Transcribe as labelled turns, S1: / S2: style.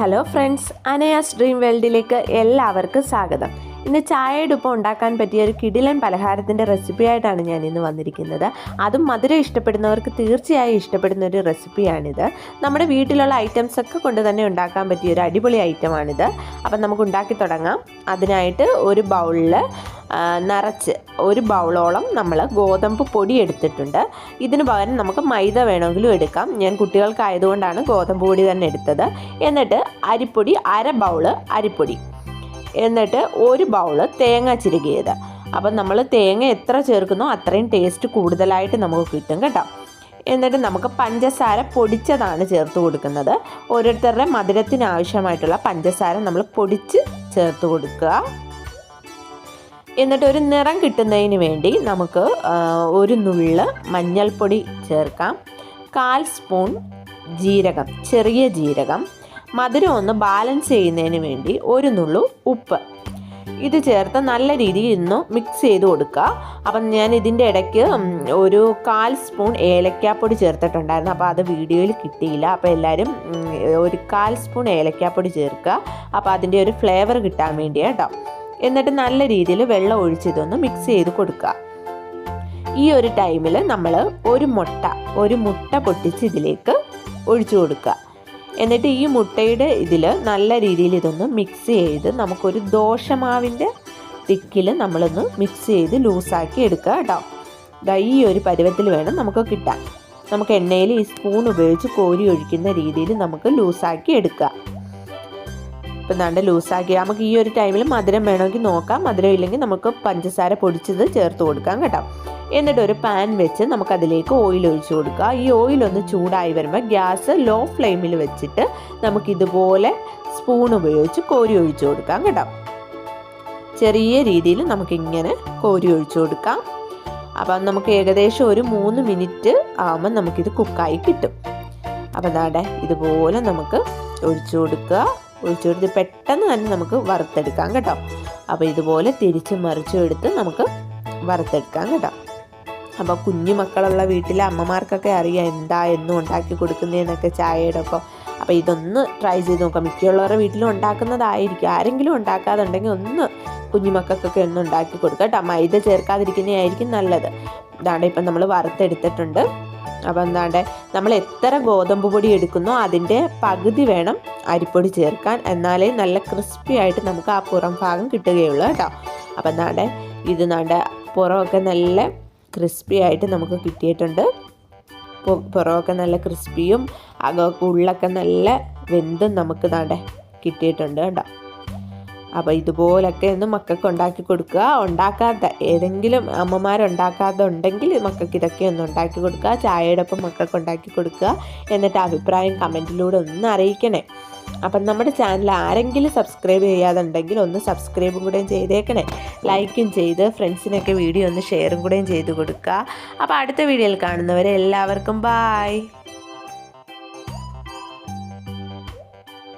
S1: Hello friends അനയാസ് dream വേൾഡിലേക്ക് എല്ലാവർക്കും സ്വാഗതം. ഇന്ന് ചായയുടെ ഒപ്പം ഉണ്ടാക്കാൻ പറ്റിയ ഒരു കിടിലൻ പലഹാരത്തിന്റെ റെസിപ്പി ആയിട്ടാണ് ഞാൻ ഇന്ന് വന്നിരിക്കുന്നത്. അതും മധുരം ഇഷ്ടപ്പെടുന്നവർക്ക് തീർച്ചയായും ഇഷ്ടപ്പെടുന്ന ഒരു റെസിപ്പിയാണിത് നമ്മുടെ വീട്ടിലുള്ള ഐറ്റംസ് ഒക്കെ കൊണ്ട് തന്നെ ഉണ്ടാക്കാൻ പറ്റിയ ഒരു അടിപൊളി ഐറ്റമാണിത് അപ്പം നമുക്ക് ഉണ്ടാക്കി തുടങ്ങാം. അതിനായിട്ട് ഒരു ബൗളിൽ നിറച്ച് ഒരു ബൗളോളം നമ്മൾ ഗോതമ്പ് പൊടി എടുത്തിട്ടുണ്ട്. ഇതിന് പകരം നമുക്ക് മൈദ വേണമെങ്കിലും എടുക്കാം. ഞാൻ കുട്ടികൾക്കായതുകൊണ്ടാണ് ഗോതമ്പ് പൊടി തന്നെ എടുത്തത്. എന്നിട്ട് അരിപ്പൊടി അര ബൗൾ അരിപ്പൊടി. എന്നിട്ട് ഒരു ബൗൾ തേങ്ങ ചിരുകിയത്. അപ്പം നമ്മൾ തേങ്ങ എത്ര ചേർക്കുന്നോ അത്രയും ടേസ്റ്റ് കൂടുതലായിട്ട് നമുക്ക് കിട്ടും കേട്ടോ. എന്നിട്ട് നമുക്ക് പഞ്ചസാര പൊടിച്ചതാണ് ചേർത്ത് കൊടുക്കുന്നത്. ഓരോരുത്തരുടെ മധുരത്തിന് ആവശ്യമായിട്ടുള്ള പഞ്ചസാര നമ്മൾ പൊടിച്ച് ചേർത്ത് കൊടുക്കുക. എന്നിട്ട് ഒരു നിറം കിട്ടുന്നതിന് വേണ്ടി നമുക്ക് ഒരു നുള്ള് മഞ്ഞൾപ്പൊടി ചേർക്കാം. കാൽ സ്പൂൺ ജീരകം ചെറിയ ജീരകം. മധുരം ഒന്ന് ബാലൻസ് ചെയ്യുന്നതിന് വേണ്ടി ഒരു നുള്ളു ഉപ്പ്. ഇത് ചേർത്ത് നല്ല രീതിയിൽ ഇന്ന് മിക്സ് ചെയ്ത് കൊടുക്കുക. അപ്പം ഞാൻ ഇതിന്റെ ഇടയ്ക്ക് ഒരു കാൽ സ്പൂൺ ഏലക്കാപ്പൊടി ചേർത്തിട്ടുണ്ടായിരുന്നു. അപ്പോൾ അത് വീഡിയോയിൽ കിട്ടിയില്ല. അപ്പോൾ എല്ലാവരും ഒരു കാൽ സ്പൂൺ ഏലക്കാപ്പൊടി ചേർക്കുക. അപ്പോൾ അതിന്റെ ഒരു ഫ്ലേവർ കിട്ടാൻ വേണ്ടി കേട്ടോ എന്നിട്ട് നല്ല രീതിയിൽ വെള്ളം ഒഴിച്ചിതൊന്ന് മിക്സ് ചെയ്ത് കൊടുക്കുക. ഈ ഒരു ടൈമിൽ നമ്മൾ ഒരു മുട്ട ഒരു മുട്ട പൊട്ടിച്ച് ഇതിലേക്ക് ഒഴിച്ചു കൊടുക്കുക. എന്നിട്ട് ഈ മുട്ടയുടെ ഇതിൽ നല്ല രീതിയിൽ ഇതൊന്ന് മിക്സ് ചെയ്ത് നമുക്കൊരു ദോശമാവിന്റെ തിക്കിൽ നമ്മളൊന്ന് മിക്സ് ചെയ്ത് ലൂസാക്കി എടുക്കുക കേട്ടോ ദാ ഈ ഒരു പരുവത്തിൽ വേണം നമുക്ക് കിട്ടാൻ. നമുക്ക് എണ്ണയിൽ ഈ സ്പൂൺ ഉപയോഗിച്ച് കോരി ഒഴിക്കുന്ന രീതിയിൽ നമുക്ക് ലൂസാക്കി എടുക്കുക. ഇപ്പം നല്ല ലൂസാക്കി. നമുക്ക് ഈ ഒരു ടൈമിൽ മധുരം വേണമെങ്കിൽ നോക്കാം. മധുരം ഇല്ലെങ്കിൽ നമുക്ക് പഞ്ചസാര പൊടിച്ചത് ചേർത്ത് കൊടുക്കാം കേട്ടോ. എന്നിട്ട് ഒരു പാൻ വെച്ച് നമുക്കതിലേക്ക് ഓയിൽ ഒഴിച്ചു കൊടുക്കുക. ഈ ഓയിൽ ഒന്ന് ചൂടായി വരുമ്പോൾ ഗ്യാസ് ലോ ഫ്ലെയിമിൽ വെച്ചിട്ട് നമുക്കിതുപോലെ സ്പൂൺ ഉപയോഗിച്ച് കോരി ഒഴിച്ചു കൊടുക്കാം കേട്ടോ. ചെറിയ രീതിയിൽ നമുക്കിങ്ങനെ കോരി ഒഴിച്ചു കൊടുക്കാം. അപ്പം നമുക്ക് ഏകദേശം ഒരു മൂന്ന് മിനിറ്റ് ആകുമ്പോൾ നമുക്കിത് കുക്കായി കിട്ടും. അപ്പം അതാടെ ഇതുപോലെ നമുക്ക് ഒഴിച്ചു കൊടുക്കുക. ഒഴിച്ചു കൊടുത്ത് പെട്ടെന്ന് തന്നെ നമുക്ക് വറുത്തെടുക്കാം കേട്ടോ. അപ്പോൾ ഇതുപോലെ തിരിച്ച് മറിച്ചും എടുത്ത് നമുക്ക് വറുത്തെടുക്കാം കേട്ടോ. അപ്പോൾ കുഞ്ഞു മക്കളുള്ള വീട്ടിലെ അമ്മമാർക്കൊക്കെ അറിയാം എന്താ എന്നും ഉണ്ടാക്കി കൊടുക്കുന്നതെന്നൊക്കെ ചായയുടെ ഒപ്പം. അപ്പോൾ ഇതൊന്ന് ട്രൈ ചെയ്ത് നോക്കാം. മിക്കുള്ളവരുടെ വീട്ടിലും ഉണ്ടാക്കുന്നതായിരിക്കും. ആരെങ്കിലും ഉണ്ടാക്കാതുണ്ടെങ്കിൽ ഒന്ന് കുഞ്ഞുമക്കൾക്കൊക്കെ ഒന്ന് ഉണ്ടാക്കി കൊടുക്കാം കേട്ടോ. മൈദ ചേർക്കാതിരിക്കുന്നതായിരിക്കും നല്ലത്. ഇതാണ് ഇപ്പം നമ്മൾ വറുത്തെടുത്തിട്ടുണ്ട്. അപ്പം എന്താണ്ട് നമ്മൾ എത്ര ഗോതമ്പ് പൊടി എടുക്കുന്നോ അതിന്റെ പകുതി വേണം അരിപ്പൊടി ചേർക്കാൻ. എന്നാലേ നല്ല ക്രിസ്പി ആയിട്ട് നമുക്ക് ആ പുറം ഭാഗം കിട്ടുകയുള്ളൂ കേട്ടോ. അപ്പം എന്താണ്ട് ഇത് നാണ്ട് പുറമൊക്കെ നല്ല ക്രിസ്പി ആയിട്ട് നമുക്ക് കിട്ടിയിട്ടുണ്ട്. പുറമൊക്കെ നല്ല ക്രിസ്പിയും അകമൊക്കെ ഉള്ളൊക്കെ നല്ല വെന്തും നമുക്ക് നാടെ കിട്ടിയിട്ടുണ്ട് കേട്ടോ. അപ്പോൾ ഇതുപോലൊക്കെ ഒന്ന് മക്കൾക്ക് ഉണ്ടാക്കി കൊടുക്കുക. ഉണ്ടാക്കാത്ത ഏതെങ്കിലും അമ്മമാരുണ്ടാക്കാതെ ഉണ്ടെങ്കിൽ മക്കൾക്ക് ഇതൊക്കെ ഒന്ന് ഉണ്ടാക്കി കൊടുക്കുക. ചായയുടെ ഒപ്പം മക്കൾക്ക് ഉണ്ടാക്കി കൊടുക്കുക. എന്നിട്ട് അഭിപ്രായം കമന്റിലൂടെ ഒന്ന് അറിയിക്കണേ. അപ്പം നമ്മുടെ ചാനൽ ആരെങ്കിലും സബ്സ്ക്രൈബ് ചെയ്യാതുണ്ടെങ്കിൽ ഒന്ന് സബ്സ്ക്രൈബും കൂടെയും ചെയ്തേക്കണേ. ലൈക്കും ചെയ്ത് ഫ്രണ്ട്സിനൊക്കെ വീഡിയോ ഒന്ന് ഷെയറും കൂടെയും ചെയ്ത് കൊടുക്കുക. അപ്പോൾ അടുത്ത വീഡിയോയിൽ കാണുന്നവരെ എല്ലാവർക്കും ബായ്